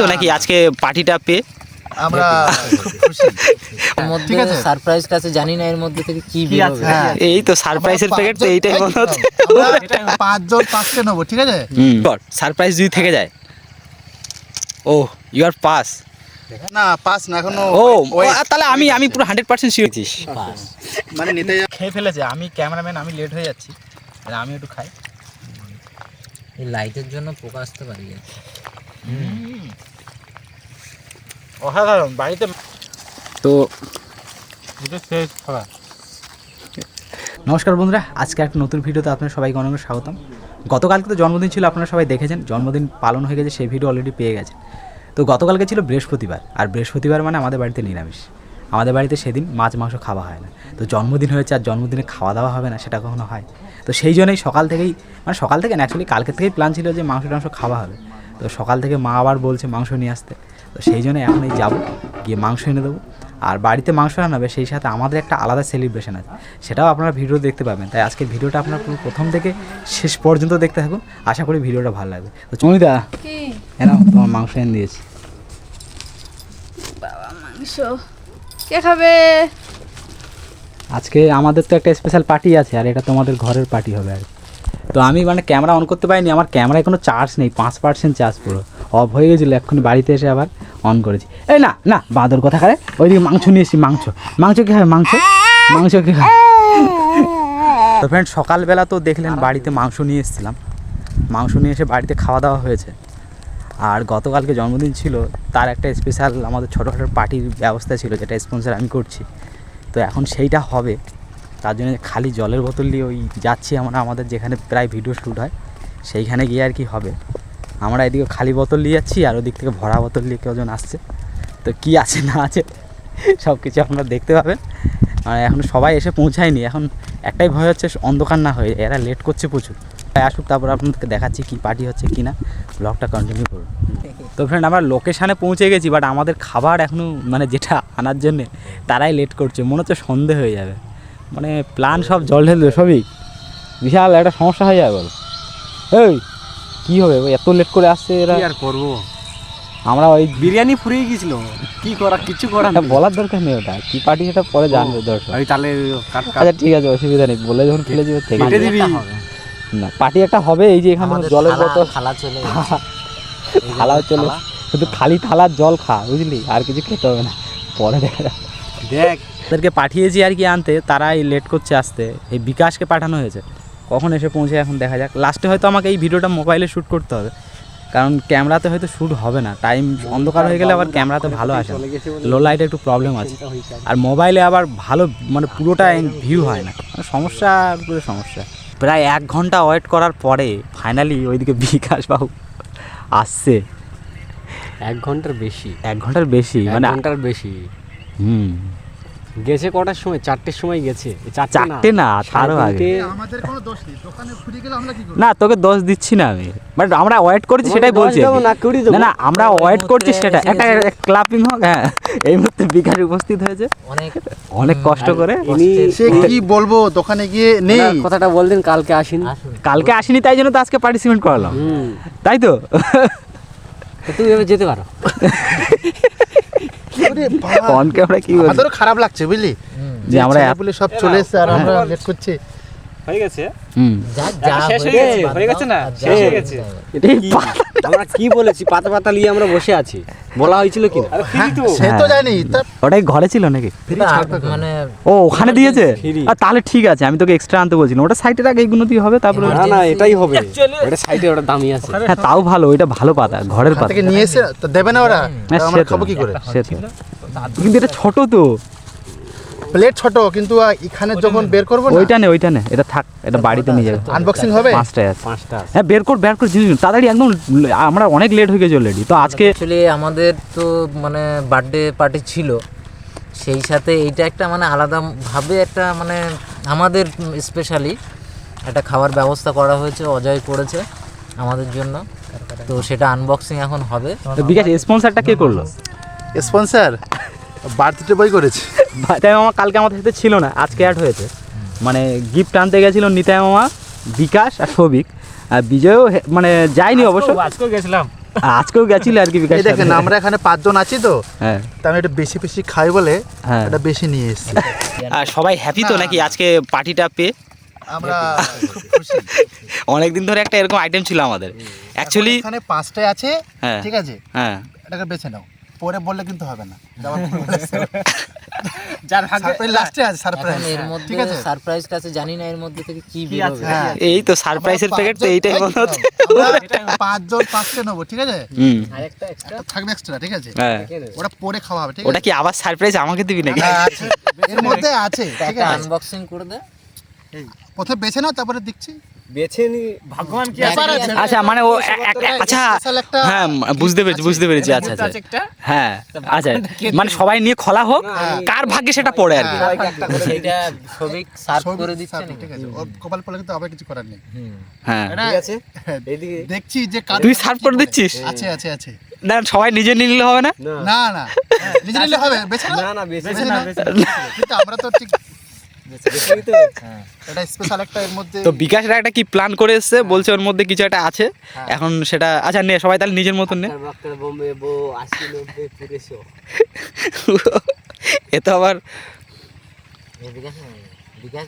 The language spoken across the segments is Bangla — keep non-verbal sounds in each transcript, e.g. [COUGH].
তো নাকি আজকে পার্টিটা পেয়ে? আমরা মধ্যে। সারপ্রাইজটা আছে। জানি না এর মধ্যে থেকে কি কি আছে? হ্যাঁ। এই তো সারপ্রাইজের প্যাকেট তো এইটাই এই মনে হচ্ছে। পাঁচজন পাঁচটে নেব ঠিক আছে? সারপ্রাইজ যদি থেকে যায়। ও ইউ আর পাস না পাস না এখনও ও তাহলে আমি আমি পুরো হান্ড্রেড পার্সেন্ট শিওর মানে নিতে খেয়ে ফেলেছে আমি ক্যামেরাম্যান আমি লেট হয়ে যাচ্ছি। আমি একটু খাই। এই লাইটের জন্য পোকা আসতে পারি অসাধারণ বাড়িতে তো নমস্কার বন্ধুরা আজকে একটা নতুন ভিডিওতে আপনার সবাইকে অনেক স্বাগতম। গতকালকে তো জন্মদিন ছিল আপনারা সবাই দেখেছেন জন্মদিন পালন হয়ে গেছে সেই ভিডিও অলরেডি পেয়ে গেছে তো গতকালকে ছিল বৃহস্পতিবার আর বৃহস্পতিবার মানে আমাদের বাড়িতে নিরামিষ। আমাদের বাড়িতে সেদিন মাছ মাংস খাওয়া হয় না। তো জন্মদিন হয়েছে আর জন্মদিনে খাওয়া দাওয়া হবে না সেটা কখনো হয়। তো সেই জন্যই সকাল থেকেই মানে সকাল থেকে অ্যাকচুয়ালি কালকে থেকেই প্ল্যান ছিল যে মাংস টাংস খাওয়া হবে। তো সকাল থেকে মা আবার বলছে মাংস নিয়ে আসতে। তো সেই জন্য এখনই যাব গিয়ে মাংস এনে দেবো। আর বাড়িতে মাংস রান্নাবে সেই সাথে আমাদের একটা আলাদা সেলিব্রেশন আছে। সেটাও আপনারা ভিডিও দেখতে পাবেন। তাই আজকের ভিডিওটা আপনার পুরো প্রথম থেকে শেষ পর্যন্ত দেখতে থাকুন। আশা করি ভিডিওটা ভালো লাগবে। তো চমিদা এনা তোমার মাংস এনে দিয়েছি। বাবা মাংস। কে খাবে? আজকে আমাদের তো একটা স্পেশাল পার্টি আছে আর এটা তোমাদের ঘরের পার্টি হবে আর কি। তো আমি মানে ক্যামেরা অন করতে পারিনি আমার ক্যামেরায় কোনো চার্জ নেই পাঁচ পার্সেন্ট চার্জ পুরো। অফ হয়ে গেছিল এক্ষুনি বাড়িতে এসে আবার অন করেছি। এই না না বাঁদর কথা খারে ওইদিকে মাংস নিয়ে এসেছি মাংস। মাংস কী হয় মাংস? মাংস কী হয়? [LAUGHS] তো ফ্রেন্ড সকালবেলা তো দেখলেন বাড়িতে মাংস নিয়ে এসেছিলাম। মাংস নিয়ে এসে বাড়িতে খাওয়া দাওয়া হয়েছে। আর গতকালকে জন্মদিন ছিল তার একটা স্পেশাল আমাদের ছোটোখাটো পার্টির ব্যবস্থা ছিল যেটা স্পন্সর আমি করছি। তো এখন সেইটা হবে। তার জন্য খালি জলের বোতল নিয়ে ওই যাচ্ছি আমরা, আমাদের যেখানে প্রায় ভিডিও শ্যুট হয়, সেইখানে গিয়ে আর কি হবে। আমরা এদিকে খালি বোতল নিয়ে যাচ্ছি আর ওদিক থেকে ভরা বোতল নিয়ে কেউজন আসছে। তো কি আছে না আছে সব কিছু আপনারা দেখতে পাবেন। আর এখন সবাই এসে পৌঁছায়নি, এখন একটাই ভয় হচ্ছে অন্ধকার না হয়ে, এরা লেট করছে প্রচুর। তাই আসুক, তারপর আপনাদেরকে দেখাচ্ছি কি পার্টি হচ্ছে কি না ব্লগটা কন্টিনিউ করুন। তো ফ্রেন্ড আমরা লোকেশানে পৌঁছে গেছি বাট আমাদের খাবার এখনও মানে যেটা আনার জন্যে, তারাই লেট করছে। মনে হচ্ছে সন্ধে হয়ে যাবে। মানে প্ল্যান সব জল ঢেলবে সবই। বিশাল একটা সমস্যা হয়ে যাবে বলো। এই কী হবে? এত লেট করে আসছে এরা। আর করব? আমরা ওই বিরিয়ানি ফুরিয়ে গেছিল কি করা কিছু এটা নেই। বলার দরকার নেই ওটা। কি পার্টি সেটা পরে জানবে দর্শক। ওই তাহলে কাট কাট। আচ্ছা ঠিক আছে অসুবিধা নেই। বলে যখন ফেলে যাবে থেকে কেটে দিবি? না পার্টি একটা হবে এই যে এখানে জলের থালা- বোতল। থালা চলে [LAUGHS] থালাও চলে শুধু খালি থালার জল খা বুঝলি? আর কিছু খেতে হবে না। পরে দেখা যাবে। দেখ। তাদেরকে পাঠিয়েছি আর কি আনতে তারাই লেট করছে আসতে। এই বিকাশকে পাঠানো হয়েছে। কখন এসে পৌঁছে এখন দেখা যাক। লাস্টে হয়তো আমাকে এই ভিডিওটা মোবাইলে শ্যুট করতে হবে। কারণ ক্যামেরাতে হয়তো শ্যুট হবে না। টাইম অন্ধকার হয়ে গেলে আবার ক্যামেরাতে ভালো আসে লো লাইটে একটু প্রবলেম আছে। আর মোবাইলে আবার ভালো মানে পুরোটা ভিউ হয় না। মানে সমস্যা পুরো সমস্যা। প্রায় এক ঘণ্টা ওয়েট করার পরে ফাইনালি ওইদিকে বিকাশ বাবু আসছে। এক ঘণ্টার বেশি। এক ঘণ্টার বেশি মানে ঘণ্টার বেশি। হুম। গেছে কটার সময়? চারটের সময় গেছে। চারটে না তারও আগে। আমাদের কোনো দোষ নেই। দোকানে ফুরিয়ে গেলে আমরা কি করব? না তোকে দোষ দিচ্ছি না আমি। বাট আমরা ওয়েট করছি সেটাই বলছি না না না আমরা ওয়েট করছি সেটা। একটা। ক্লাপিং হোক হ্যাঁ। এই মুহূর্তে বিকাশ উপস্থিত হয়েছে। অনেক অনেক কষ্ট করে। ইনি- সে কি বলব? দোকানে গিয়ে নেই। কথাটা বলতেন কালকে আসিন। কালকে আসিনি তাই জন্য তো আজকে পার্টিসিপেট করালাম। তাই তো? তুমি যেতে পারো। [LAUGHS] অন ক্যামেরা কি বলছি খারাপ লাগছে বুঝলি? যে আমরা বলে সব চলে এসছে আর আমরা লেট করছি। হয়ে গেছে? হয়ে গেছে, হয়ে গেছে না? শেষ হয়ে গেছে। আমরা কি বলেছি? পাতা পাতা নিয়ে আমরা বসে আছি। বলা হয়েছিল কি না? আরে ফ্রি তো। সে তো জানি ওটাই ঘরে ছিল নাকি? মানে ও ওখানে দিয়েছে? আর তাহলে ঠিক আছে আমি তোকে এক্সট্রা আনতে বলছিলাম ওটা সাইডের আগে এইগুলো দিয়ে হবে তারপরে না না এটাই হবে। ওটা সাইডে ওটা দামি আছে। হ্যাঁ তাও ভালো ওইটা ভালো পাতা ঘরের পাতা। থেকে নিয়ে এসে তো দেবে না ওরা? হ্যাঁ, আমরা খাব কি করে? সে তো। কিন্তু এটা ছোট তো। প্লেট ছোট কিন্তু এখানে যখন বের করব না? ওইটা নে ওইটা নে। এটা থাক এটা বাড়িতে নিয়ে যাবে। আনবক্সিং হবে? পাঁচটায় আছে। পাঁচটা হ্যাঁ বের কর বের কর জিনিস তাড়াতাড়ি একদম আমরা অনেক লেট হয়ে গেছে অলরেডি তো আজকে অ্যাকচুয়ালি আমাদের তো মানে বার্থডে পার্টি ছিল। সেই সাথে এইটা একটা মানে আলাদাভাবে একটা মানে আমাদের স্পেশালি একটা খাবার ব্যবস্থা করা হয়েছে অজয় করেছে আমাদের জন্য। তো সেটা আনবক্সিং এখন হবে। তো বিকাশ স্পন্সারটা কে করল? স্পন্সর বার্থডে বই করেছে? [LAUGHS] নিতাই মামা কালকে আমাদের সাথে ছিল না আজকে অ্যাড হয়েছে। মানে গিফট আনতে গেছিল নিতাই মামা বিকাশ আর সৌভিক। আর বিজয়ও হে- মানে যায়নি অবশ্য। আজকেও গেছিলাম। আজকেও গেছিল আর কি বিকাশ এই দেখেন আমরা এখানে পাঁচজন আছি তো। হ্যাঁ। তা আমি একটু বেশি বেশি খাই বলে হ্যাঁ। এটা বেশি নিয়ে এসেছি। [LAUGHS] আর সবাই হ্যাপি তো নাকি আজকে পার্টিটা পেয়ে? আমরা খুব খুশি। [LAUGHS] অনেক দিন ধরে একটা এরকম আইটেম ছিল আমাদের। অ্যাকচুয়ালি এখানে পাঁচটায় আছে হ্যাঁ। ঠিক আছে? হ্যাঁ। এটাকে বেছে নাও। পরে বললে কিন্তু হবে না। [LAUGHS] যার ভাগে লাস্টে আছে সারপ্রাইজ এর মধ্যে ঠিক আছে? সারপ্রাইজটা আছে জানি না এর মধ্যে থেকে কি বের হবে হ্যাঁ। এই তো সারপ্রাইজের প্যাকেট তো পাঁচজন- এইটাই মনে হচ্ছে। পাঁচজন পাঁচটা নেব ঠিক আছে? আরেকটা এক্সট্রা থাকবে এক্সট্রা ঠিক আছে? হ্যাঁ। ওটা পরে খাওয়া হবে ঠিক ওটা কি আবার সারপ্রাইজ আমাকে দিবি নাকি? হ্যাঁ, এর মধ্যে আছে ঠিক আছে? আনবক্সিং করে দে। প্রথমে বেছে নাও তারপরে দেখছি। বেছে নি ভগবান কি ব্যাপার আছে। আচ্ছা মানে ও আচ্ছা হ্যাঁ বুঝতে পেরেছি বুঝতে পেরেছি আচ্ছা আচ্ছা। হ্যাঁ আচ্ছা মানে সবাই নিয়ে খোলা হোক কার ভাগ্যে সেটা পড়ে আর কি। সেটা ছবি সার্ভ সবই করে দিচ্ছে ঠিক আছে। ওর কপাল পড়লে কিন্তু আবার কিছু করার নেই। হ্যাঁ। ঠিক আছে? এইদিকে দেখছি যে তুই সার্ভ করে দিচ্ছিস? আছে আছে আছে। না সবাই নিজে নিয়ে নিলে হবে না? না। না নিজে নিলে হবে বেছে না না বেছে বেছে না কিন্তু আমরা তো ঠিক তো বিকাশের একটা কি প্ল্যান করে এসছে? বলছে ওর মধ্যে কিছু একটা আছে। এখন সেটা আচ্ছা নে সবাই তাহলে নিজের মতন নে। এ তো আবার বিকাশ বিকাশ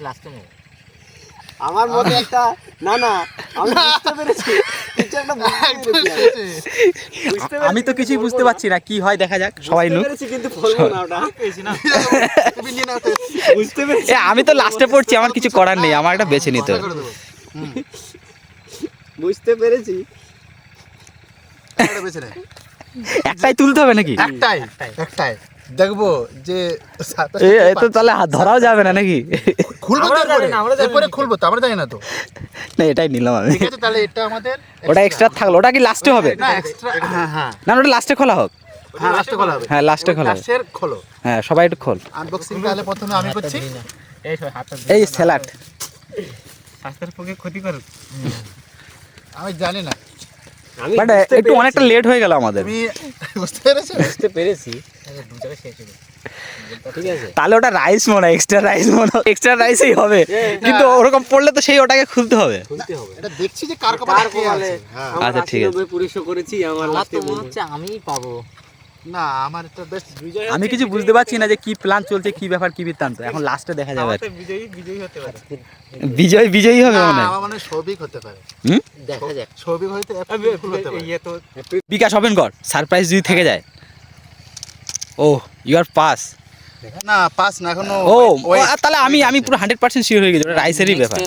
আমার মনে একটা না না আমি বুঝতে পেরেছি। [LAUGHS] আমি। তো কিছুই বুঝতে পারছি না কি হয় দেখা যাক সবাই না [LAUGHS] আমি তো লাস্টে পড়ছি আমার কিছু করার নেই আমার একটা বেছে নিতে বুঝতে পেরেছি। একটাই তুলতে হবে নাকি? একটাই। একটাই। দেখব যে এ তো তাহলে হাত ধরাও যাবে না নাকি? খুলবো তো আমরা জানি এরপরে না, আমরা জানি এরপরে খুলবো তো আমরা জানি না তো। না এটাই নিলাম আমি। ঠিক আছে তাহলে এটা আমাদের ওটা এক্সট্রা থাকল ওটা কি লাস্টে হবে? না এক্সট্রা হ্যাঁ হ্যাঁ। না ওটা লাস্টে খোলা হোক। হ্যাঁ লাস্টে খোলা হবে। হ্যাঁ লাস্টে খোলা হবে। লাস্টের খোলো। হ্যাঁ সবাই একটু খোল। আনবক্সিং তাহলে প্রথমে আমি করছি। এই স্যালাড আমি জানি না। আমি বাট একটু অনেকটা লেট হয়ে গেল আমাদের। তুমি বুঝতে পেরেছ? বুঝতে পেরেছি। তাহলে ওটা রাইস মনে এক্সট্রা রাইস মনে এক্সট্রা রাইসই হবে। কিন্তু ওরকম পড়লে তো সেই ওটাকে খুলতে হবে। এটা দেখছি যে কার কপালে কার কে কপালে? আছে হ্যাঁ আচ্ছা, ঠিক আছে। নব্বই করেছি আমার আমার লাস্টে মনে হচ্ছে আমিই পাবো। না আমার এটা বেশ আমি কিছু বুঝতে পারছি না যে কি প্ল্যান চলছে কি ব্যাপার কি বৃত্তান্ত। এখন লাস্টে দেখা যাবে। আর কি। বিজয় বিজয়ী হবে মনে হয়? সৌভিক হতে পারে। দেখা যাক। সৌভিক হয়তো হতে বিকাশ ওপেন কর। সারপ্রাইজ যদি থেকে যায়। ও ইউ আর পাস না পাস না এখনও ও wait, ও, তাহলে আমি আমি পুরো হান্ড্রেড পার্সেন্ট শিওর হয়ে গেছি ওটা রাইসেরই ব্যাপার।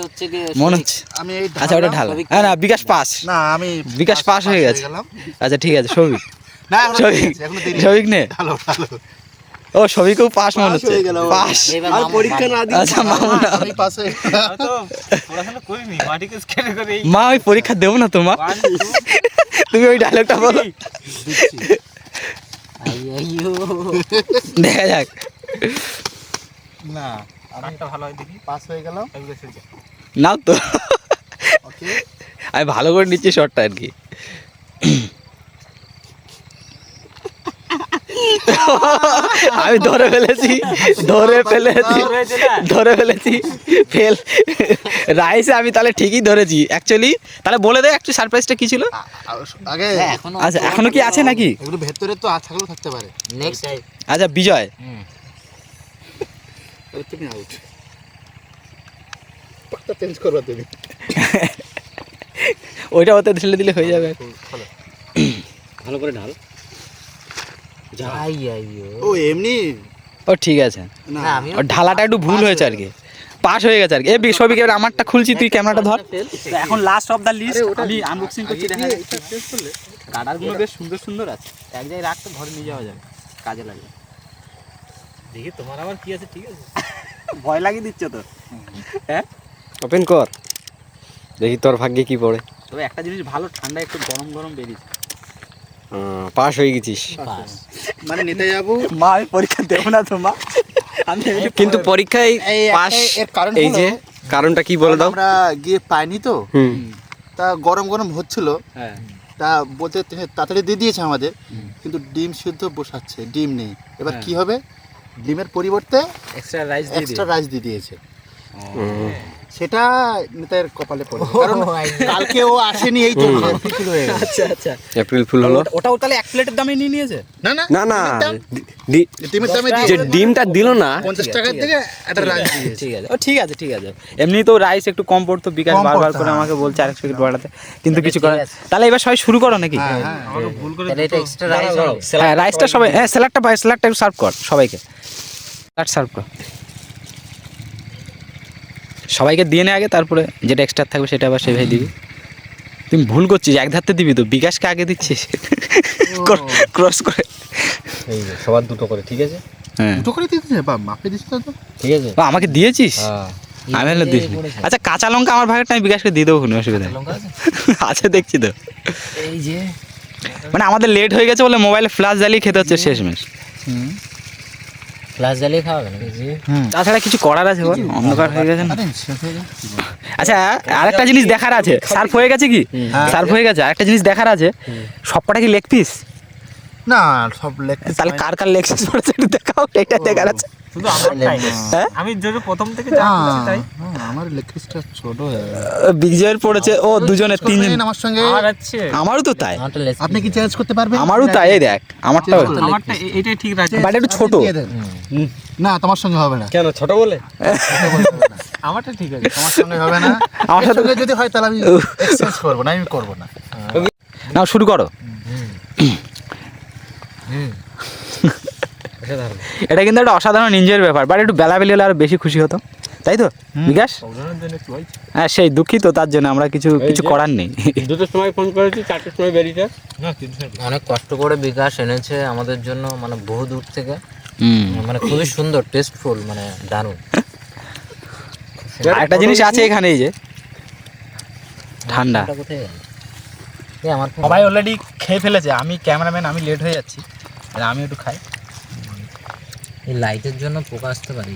মনে হচ্ছে। আমি আচ্ছা ওটা ঢাল। হ্যাঁ না বিকাশ পাস না আমি বিকাশ পাস হয়ে গেছে। আচ্ছা ঠিক আছে সৌভিক [LAUGHS] না এখনও দেরি সৌভিক। সৌভিক নে। ঢালো ঢালো ও সৌভিকও পাস মনে হচ্ছে। হয়ে। পাস আর পরীক্ষা না দিই আচ্ছা মামু না আমি পাশে মা ওই পরীক্ষা দেবো না তোমা। তুমি ওই ডায়লগটা বলো। দেখা যাক। না আমি পাস হয়ে গেলাম। নাও তো। আমি ভালো করে নিচ্ছি শর্টটা আর কি। [LAUGHS] আমি ধরে ফেলেছি ধরে ফেলেছি ধরে ফেলেছি ফেল। রাইসে আমি তাহলে ঠিকই ধরেছি। অ্যাকচুয়ালি তাহলে বলে দে একটু সারপ্রাইজটা কি ছিল? আগে হ্যাঁ, এখনও আচ্ছা এখনও কি আছে নাকি? ভেতরে তো আর থাকলেও থাকতে পারে। নেক্সট আচ্ছা বিজয়। তুমি আউট পাকটা চেঞ্জ করবা তুমি। [LAUGHS] ওইটা ওতে ঢেলে দিলে হয়ে যাবে। ভালো করে ঢাল। আই আইয়ো ও এমনি? ও ঠিক আছে। না আমি ঢালাটা একটু ভুল হয়েছে আর কি পাস হয়ে গেছে আর কি এ সবিক এবার আমারটা খুলছি তুই ক্যামেরাটা ধর। এখন লাস্ট অফ দ্য লিস্ট আমি আনবক্সিং করছি দেখা যাচ্ছে কাটারগুলো বেশ সুন্দর সুন্দর আছে। এক জায়গায় রাখতে ঘরে নিয়ে যাওয়া যাবে। কাজে লাগবে। দেখি তোমার আবার কি আছে ঠিক আছে। ভয় লাগিয়ে দিচ্ছ তো। হ্যাঁ? ওপেন কর। দেখি তোর ভাগ্যে কি পড়ে। তবে একটা জিনিস ভালো ঠান্ডা একটু গরম গরম বেরিয়েছে। পাস হয়ে গেছিস। মানে নিতে যাব? মা আমি পরীক্ষা দেবো না তো মা। আমি কিন্তু পরীক্ষায় পাস এর কারণ এই যে কারণটা কি বলে দাও? আমরা গিয়ে পাইনি তো। হুম। তা গরম গরম হচ্ছিল। হ্যাঁ। তা বলতে তাড়াতাড়ি দিয়ে দিয়েছে আমাদের কিন্তু ডিম সিদ্ধ বসাচ্ছে ডিম নেই। এবার হ্যাঁ। কি হবে? ডিমের পরিবর্তে এক্সট্রা রাইস এক্সট্রা রাইস দিয়ে দিয়েছে। সেটা নেতার কপালে পড়ে। কারণ কালকে ও আসেনি এই জন্য ফিফিল হয়ে গেছে। আচ্ছা আচ্ছা। এপ্রিল ফুল হলো? ওটাও তাহলে এক প্লেটের দামে নিয়ে নিয়েছে? না না না না ডিমের দাম- যে ডিমটা দিল না পঞ্চাশ টাকার থেকে একটা রান দিয়েছে। ঠিক আছে। ও ঠিক আছে ঠিক আছে। এমনি তো রাইস একটু কম পড়তো বিকাশ বারবার করে হ্যাঁ। আমাকে বলছে আরেকশো প্যাকেট বাড়াতে। কিন্তু কিছু করে তাহলে এবার সবাই শুরু করো নাকি? হ্যাঁ হ্যাঁ। তাহলে এটা এক্সট্রা রাইস হ্যাঁ রাইসটা সবাই হ্যাঁ স্যালাডটা স্যালাডটা একটু সার্ভ কর সবাইকে। স্যালাড সার্ভ কর। সবাইকে দিয়ে নে আগে তারপরে যেটা এক্সট্রা থাকবে সেটা আবার সেভাবে দিবি। তুমি ভুল করছিস এক ধারতে দিবি তো বিকাশকে আগে দিচ্ছিস। ক্রস করে এই যে সবার দুটো করে ঠিক আছে? হ্যাঁ। দুটো করে বা মাপে দিচ্ছে তো? ঠিক আছে। ও, আমাকে দিয়েছিস? হ্যাঁ। আমি হলে দিস আচ্ছা কাঁচা লঙ্কা আমার ভাগেরটা আমি বিকাশকে দিয়ে দেবো কোনো অসুবিধা নেই। আছে? [LAUGHS] আছে দেখছি তো। এই যে। মানে আমাদের লেট হয়ে গেছে বলে মোবাইলে ফ্ল্যাশ জ্বালিয়ে খেতে হচ্ছে শেষমেশ। ফ্লাশ জ্বালিয়ে খাওয়াবে নাকি? তাছাড়া কিছু করার আছে বল? অন্ধকার হয়ে গেছে না? হয়ে আচ্ছা আরেকটা জিনিস দেখার আছে। সার্ফ হয়ে গেছে কি? সার্ফ হয়ে গেছে। আরেকটা জিনিস দেখার আছে। সবকটা কি লেগ পিস না সব লেগ তাহলে কার কার লেগ পিস পড়েছে একটু দেখাও। এটা দেখার আছে। শুধু হ্যাঁ? আমি যদি প্রথম থেকে যা তাই। আমার লেগ ছোট বিজয়ের পড়েছে ও দুজনে তিনজন। আমার সঙ্গে। আছে। আমারও তো তাই। আপনি কি চেঞ্জ করতে পারবেন? আমারও তাই দেখ আমারটা আমারটা এটাই ঠিক আছে বাট একটু ছোট। না তোমার সঙ্গে হবে না। কেন ছোট বলে? আমারটা ঠিক আছে। তোমার সঙ্গে হবে না। আমার সাথে- যদি হয় তাহলে আমি এক্সচেঞ্জ করব না আমি করব না। না শুরু করো। এটা কিন্তু একটা অসাধারণ এনজয়ের ব্যাপার বাট একটু বেলা বেলি হলে আরও বেশি খুশি হতো। তাই তো বিকাশ? হ্যাঁ সেই দুঃখিত তার জন্য আমরা কিছু কিছু করার নেই। দুটোর সময় ফোন করেছি চারটের সময় বেরিয়েছে। অনেক কষ্ট করে বিকাশ এনেছে আমাদের জন্য মানে বহু দূর থেকে। মানে খুবই সুন্দর টেস্টফুল মানে দারুণ। একটা জিনিস আছে এখানে এই যে। ঠান্ডা। সবাই অলরেডি খেয়ে ফেলেছে আমি ক্যামেরাম্যান আমি লেট হয়ে যাচ্ছি। আর আমি একটু খাই। এই লাইটের জন্য পোকা আসতে পারি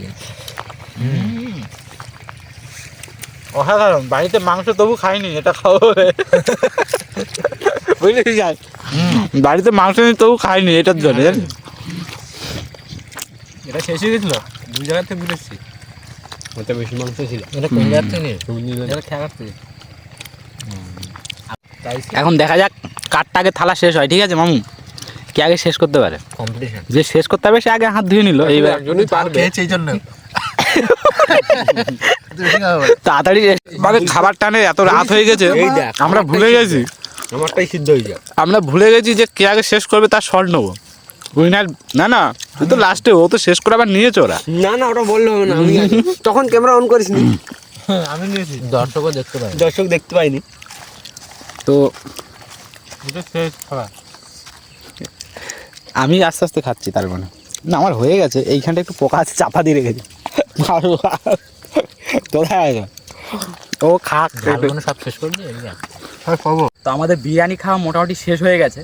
অসাধারণ। বাড়িতে মাংস তবু খাইনি এটা খাব বুঝলি যাই। বাড়িতে মাংস নেই তবু খাইনি এটার জন্য? এটা শেষ হয়ে গেছিল? দুই জায়গা থেকে এসেছি ওটা বেশি মাংস ছিল। এটা কোন জায়গা থেকে? নিয়ে? এটা খেয়াঘাট থেকে। এখন দেখা যাক কাঠটা আগে থালা শেষ হয় ঠিক আছে মামু? কে আগে শেষ করতে পারে? কম্পিটিশন যে শেষ করতে হবে সে আগে হাত ধুয়ে নিল এইবার। একজনই পারবে। খেয়েছে এই জন্য। তাড়াতাড়ি। মানে খাবার টানে এত রাত হয়ে গেছে আমরা ভুলে গেছি। আমারটাই সিদ্ধ হয়ে যায় আমরা ভুলে গেছি যে কে আগে শেষ করবে তার শর্ট নেব। উইনার না না তুই তো লাস্টে ও তো শেষ করে আবার নিয়েছে ওরা। না না ওটা বললে হবে না আমি তখন ক্যামেরা অন করিস নি আমি নিয়েছি। দর্শকও দেখতে পাই দর্শক দেখতে পাইনি তো শেষ খাবার আমি আস্তে আস্তে খাচ্ছি তার মানে। না আমার হয়ে গেছে এইখানটা একটু পোকা আছে চাপা দিয়ে রেখেছি। কোথায় আছে? ও খাক। সব শেষ করবি তো আমাদের বিরিয়ানি খাওয়া মোটামুটি শেষ হয়ে গেছে।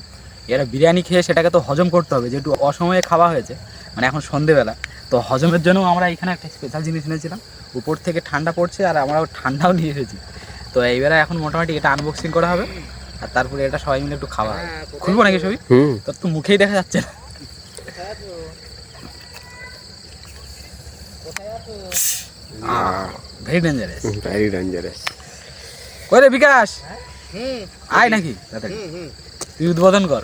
এরা বিরিয়ানি খেয়ে সেটাকে তো হজম করতে হবে যেহেতু অসময়ে খাওয়া হয়েছে মানে এখন সন্ধেবেলা। তো হজমের জন্য আমরা এখানে একটা স্পেশাল জিনিস এনেছিলাম। উপর থেকে ঠান্ডা পড়ছে আর আমরা ঠান্ডাও নিয়ে এসেছি। তো এইবারে এখন মোটামুটি এটা আনবক্সিং করা হবে। আর তারপরে এটা সবাই মিলে একটু খাওয়া। খুলবো নাকি সবই হুম। তোর তো মুখেই দেখা যাচ্ছে না। ভেরি ডেঞ্জারাস ভেরি ডেঞ্জারাস ওই রে বিকাশ? আয় নাকি তুই উদ্বোধন কর।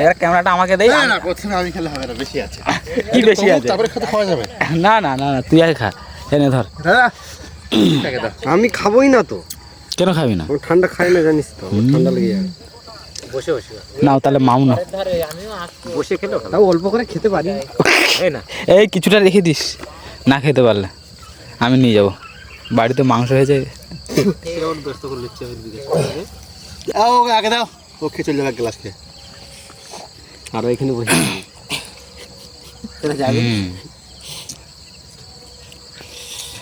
এবার ক্যামেরাটা আমাকে দেই না না প্রথমে আমি খেলে হবে না বেশি আছে। কি বেশি আছে? তারপরে খেতে খাওয়া যাবে। না না না না তুই আগে খা। এনে ধর। দাদা। আমি খাবোই না তো। কেন খাবি না? ঠান্ডা খাই না জানিস তো ঠান্ডা লেগে যাবে বসে বসে। নাও তাহলে মাউ না ধারে আমিও আসব বসে খেলেও তাও অল্প করে খেতে পারি। না। এই কিছুটা রেখে দিস। না খেতে পারলে। আমি নিয়ে যাব। বাড়িতে মাংস দাও ওকে আগে দাও। ও খেয়ে চলে যাবে এক গ্লাস খেয়ে। এখানে বসে।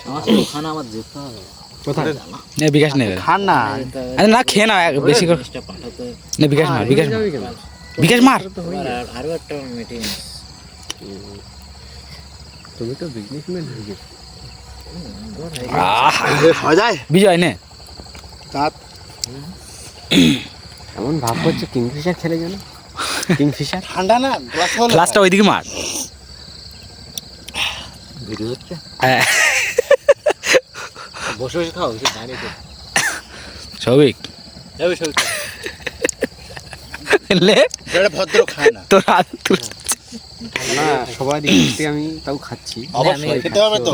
আমার খানা আমার যেতে হবে। কোথায় নে বিকাশ নেবে খান না। আরে না খেয়ে না বেশি করে। বিকাশ মার বিকাশ বিকাশ মার। আর একটা মিটিং তুমি তো বিজনেসম্যান হয়ে গেছো। আহ, খাওয়া যায়? বিজয় নে। এমন ভাব করছে কিংফিশার খেলে যেন কিংফিশার? ঠান্ডা না গ্লাস গ্লাসটা ওইদিকে মার। ভিডিও হচ্ছে? হ্যাঁ। বসে বসে খাও সে তো সৌভিক। যাবে লে এটা ভদ্র খায় না। তোর হাত তোর না সবাই দেখতে আমি তাও খাচ্ছি। অবশ্যই খেতে হবে তো।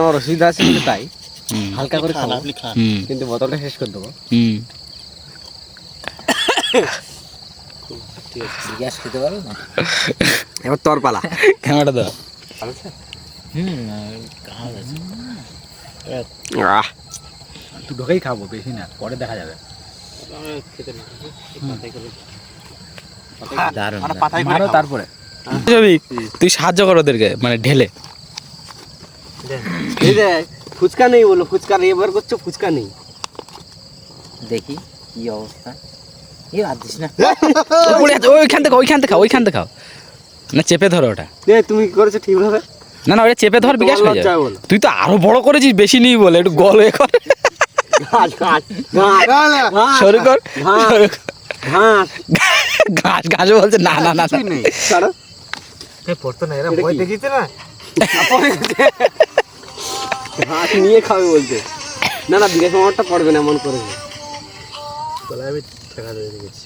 আমার অসুবিধা আছে কিন্তু তাই। হুম, হালকা করে খান আপনি খান। কিন্তু বোতলটা শেষ করে দেবো। হুম। গ্যাস খেতে পারো না? এবার তোর পালা ক্যামেরাটা দাও। আহ তুই ঢোকেই খাব বেশি না পরে দেখা যাবে। তারপরে। তুই সাহায্য কর ওদেরকে মানে ঢেলে। ফুচকা নেই বলো ফুচকা নেই এবার করছ ফুচকা নেই। দেখি কি অবস্থা? [LAUGHS] ওইখান থেকে ওইখান থেকে খাও ওইখান থেকে খাও। না চেপে ধরো ওটা। তুমি কি করেছ ঠিকভাবে? না না ওটা চেপে ধর বিকাশ হয়ে যাবে। তুই তো আরও বড় করেছিস বেশি নিই বলে একটু গল এ কর। ঘাস ঘাস ঘাস না, না, ঘাস শুরু কর। ঘাস ঘাস বলছে না না না পড়তো না এরা দেখিতে না? ঘাস নিয়ে খাবে বলছে। না না বিকাশ মামারটা পড়বে না এমন করে। তাহলে আমি টাকা দিয়ে রেখেছি।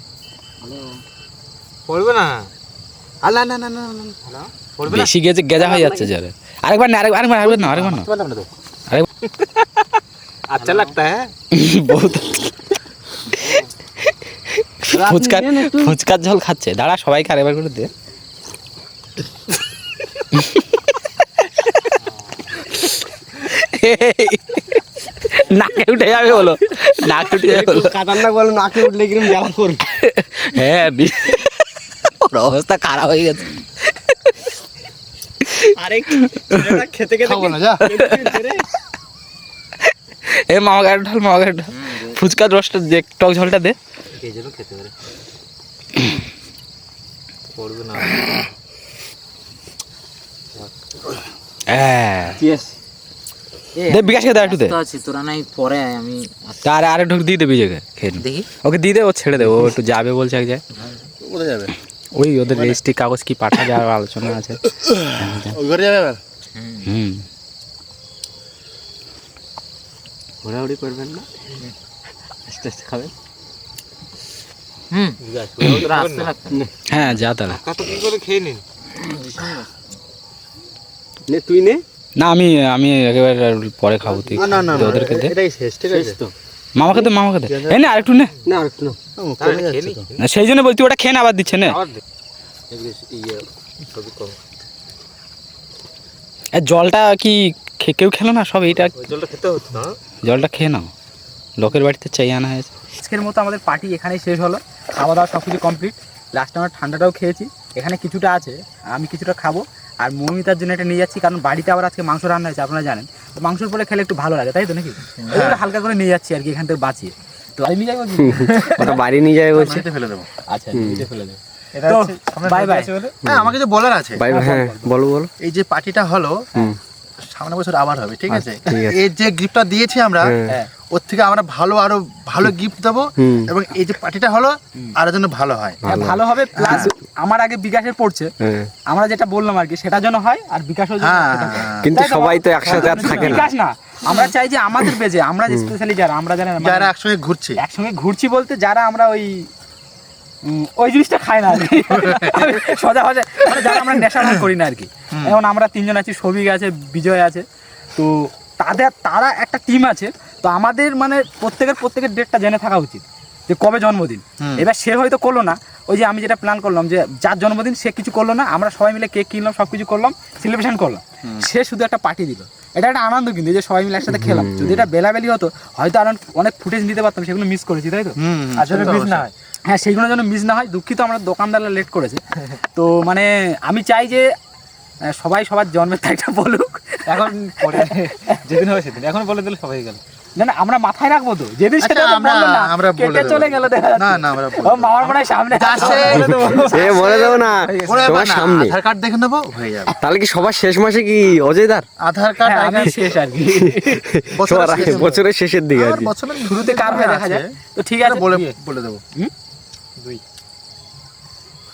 পড়বে না? আর না না না না না, না না বেশি গেছে গেজা হয়ে যাচ্ছে জ্বরে আরেকবার না আরেকবার আরেকবার আরেকবার না। আরেকবার না পারলাম আচ্ছা লাগতা হ্যাঁ? [LAUGHS] বহুত ফুচকা ফুচকার ঝোল খাচ্ছে। দাঁড়া সবাইকে আরেকবার করে দে। [LAUGHS] নাকে উঠে যাবে বলো। নাকে উঠে যাবে বলো। কাতান্না বলো নাকে উঠলে কিরম জ্বালা করবে? হ্যাঁ [LAUGHS] অবস্থা খারাপ হয়ে গেছে। আরে খেতে খেতে খাব না যা। এ মামা ঢাল মামা ঢাল। ফুচকার রসটা দে টক ঝোলটা দে। যেন খেতে পারে। পড়বে না। হ্যাঁ। Yes. এ, দে বিকাশকে দে একটু দে। আছি তোরা নাই পরে আমি তার আরে ঢুক দিয়ে দে বিজয়কে খেয়ে দেখি। ওকে দিয়ে দে ও ছেড়ে দে ও একটু যাবে বলছে এক জায়গায়। কোথায় যাবে? ওই ওদের রেজিস্ট্রি কাগজ কি পাঠাবে আর আলোচনা আছে? ওই যাবে এবার হুম। ঘোরাঘুরি করবেন না? আস্তে আস্তে খাবেন? তোরা হ্যাঁ যা তাহলে কত কি করে খেয়ে নিন? নে তুই নে। না আমি আমি একেবারে পরে খাব তুই না না না ওদেরকে দে। এটাই শেষ ঠিক আছে? তো। মামাকে দে মামাকে দে। এই না আরেকটু নে। না আর একটু না সেই জন্য বলছি ওটা খেয়ে না আবার দিচ্ছে না। ইয়ে জলটা কি কেউ খেলো না সব? এইটা জলটা খেতে হতো না? জলটা খেয়ে নাও। লোকের বাড়িতে চাই আনা হয়েছে। আজকের মতো আমাদের পার্টি এখানেই শেষ হলো। খাওয়া দাওয়া সব কিছু কমপ্লিট লাস্টে আমরা ঠান্ডাটাও খেয়েছি। এখানে কিছুটা আছে আমি কিছুটা খাব। আর মৌমিতার জন্য এটা নিয়ে যাচ্ছি কারণ বাড়িতে আবার আজকে মাংস রান্না হয়েছে আপনারা জানেন। তো মাংসর পরে খেলে একটু ভালো লাগে তাই তো নাকি? হালকা করে নিয়ে যাচ্ছি আর কি এখান থেকে বাঁচিয়ে। তো আমি নিয়ে যাব [LAUGHS] ওটা বাড়ি নিয়ে যাবে বলছে। ফেলে দেবো। আচ্ছা ফেলে দেবো? হ্যাঁ আমার কিছু বলার আছে। হ্যাঁ বলো বলো। এই যে পার্টিটা হলো। সামনে বছর আবার হবে ঠিক আছে? ঠিক আছে। এই যে গিফটটা দিয়েছি আমরা হ্যাঁ। ওর থেকে আমরা ভালো আরও ভালো গিফট দেবো এবং এই যে পার্টিটা হলো আরও যেন ভালো হয়। ভালো। হবে প্লাস আমার আগে বিকাশের পড়ছে। হ্যাঁ। আমরা যেটা বললাম আর কি সেটা জন্য হয় আর জন্য হ্যাঁ, হয়। কিন্তু সবাই তো একসাথে আর থাকে না। বিকাশ না। আমরা চাই যে আমাদের বেজে আমরা স্পেশালি যারা আমরা যারা মানে যারা একসঙ্গে ঘুরছি। একসঙ্গে ঘুরছি বলতে যারা আমরা ওই ওই জিনিসটা খাই না আর কি। [LAUGHS] সোজা ভাষা মানে যারা আমরা নেশা করি না আর কি। এখন আমরা তিনজন আছি সবিক আছে বিজয় আছে। তো তাদের তারা একটা টিম আছে। তো আমাদের মানে প্রত্যেকের প্রত্যেকের ডেটটা জেনে থাকা উচিত যে কবে জন্মদিন। এবার সে হয়তো করল না। ওই যে আমি যেটা প্ল্যান করলাম যে যার জন্মদিন সে কিছু করল না আমরা সবাই মিলে কেক কিনলাম সব কিছু করলাম সেলিব্রেশন করলাম। সে শুধু একটা পার্টি দিল। এটা একটা আনন্দ কিন্তু যে সবাই মিলে একসাথে খেলাম। যদি এটা বেলাবেলি হতো হয়তো আর অনেক ফুটেজ নিতে পারতাম সেগুলো মিস করেছি তাই তো? যেন মিস না হয়। হ্যাঁ সেইগুলো যেন মিস না হয় দুঃখিত আমরা দোকানদাররা লেট করেছে। তো মানে আমি চাই যে সবাই সবার জন্মের তারিখটা বলুক। এখন পরে যেদিন হয় সেদিন। এখন বলে দিলে সবাই গেল। না না আমরা মাথায় রাখব তো। যেদিন আচ্ছা, সেটা আমরা- আমরা বলে কেটে চলে গেল দেখা না না আমরা ও মামার মনে সামনে আসে সে বলে দেবো না। তোমার সামনে। আধার কার্ড দেখে নেব? হয়ে যাবে। তাহলে কি সবার শেষ মাসে কি অজয়দার আধার কার্ড হ্যাঁ, আমি শেষ আর কি। বছরের শেষের দিকে। আর কি। বছরের শুরুতে কার হয় দেখা যায়? তো ঠিক আছে বলে বলে দেবো।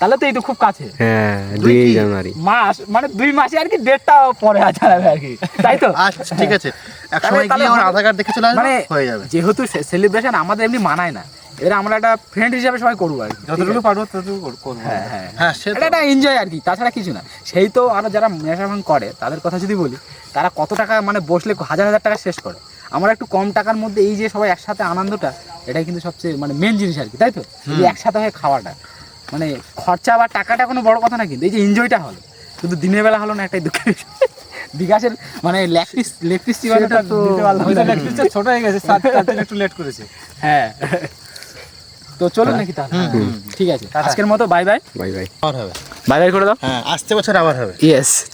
তাহলে তো এই তো খুব কাছে। হ্যাঁ দুই জানুয়ারি। মাস মানে দুই মাসে আর কি ডেটটা পরে আছে আর কি। তাই তো? আচ্ছা ঠিক আছে। এক সময় গিয়ে আমার আধার কার্ড দেখে চলে আসবে মানে হয়ে যাবে। যেহেতু সেলিব্রেশন আমাদের এমনি মানায় না এবার আমরা একটা ফ্রেন্ড হিসাবে সবাই করব আর যতটুকু পারব ততটুকু করব। হ্যাঁ হ্যাঁ। হ্যাঁ সে একটা এনজয় আর কি তাছাড়া কিছু না। সেই তো আরও যারা নেশা ভাঙ করে তাদের কথা যদি বলি তারা কত টাকা মানে বসলে হাজার হাজার টাকা শেষ করে। আমরা একটু কম টাকার মধ্যে এই যে সবাই একসাথে আনন্দটা এটাই কিন্তু সবচেয়ে মানে মেন জিনিস আর কি তাই তো? একসাথে হয়ে খাওয়াটা। মানে খরচা বা টাকাটা কোনো বড় কথা না কিন্তু এই যে এনজয়টা হলো। কিন্তু দিনের বেলা হলো না একটাই দুঃখের বিকাশের মানে লেফটিস লেফটিস ছোট হয়ে গেছে একটু লেট করেছে। হ্যাঁ। তো চলুন নাকি তাহলে? ঠিক আছে। আজকের মতো বাই বাই বাই বাই আবার হবে। বাই বাই করে দাও। হ্যাঁ আসতে বছর আবার হবে। ইয়েস